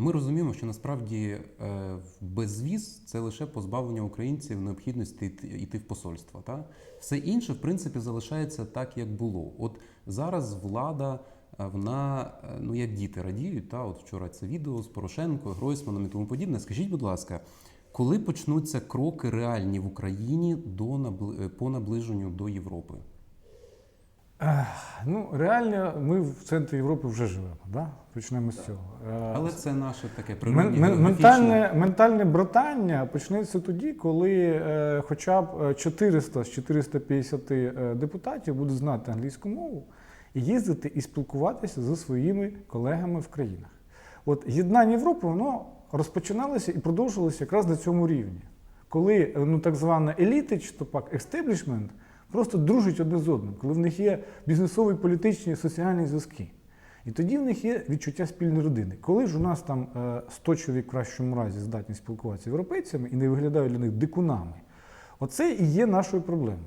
Ми розуміємо, що насправді е, безвіз це лише позбавлення українців необхідності йти- в посольство. Та? Все інше, в принципі, залишається так, як було. От зараз влада, е, вона, е, ну як діти радіють, та? от вчора це відео з Порошенко, Гройсманом і тому подібне. Скажіть, будь ласка, коли почнуться кроки реальні в Україні до по наближенню до Європи? Ех, Ну, реально, ми в центрі Європи вже живемо. Да? Почнемо з цього. Е, Але це наше таке природне мен- ментальне, ментальне братання почнеться тоді, коли е, хоча б е, 400 з 450 е, депутатів будуть знати англійську мову і їздити і спілкуватися зі своїми колегами в країнах. От єднання Європи воно розпочиналося і продовжувалося якраз на цьому рівні, коли е, ну, так звана еліта, чи то пак естеблішмент просто дружить одне з одним, коли в них є бізнесові, політичні, соціальні зв'язки. І тоді в них є відчуття спільної родини. Коли ж у нас там е, 100 чоловік в кращому разі здатні спілкуватися з європейцями і не виглядають для них дикунами, оце і є нашою проблемою.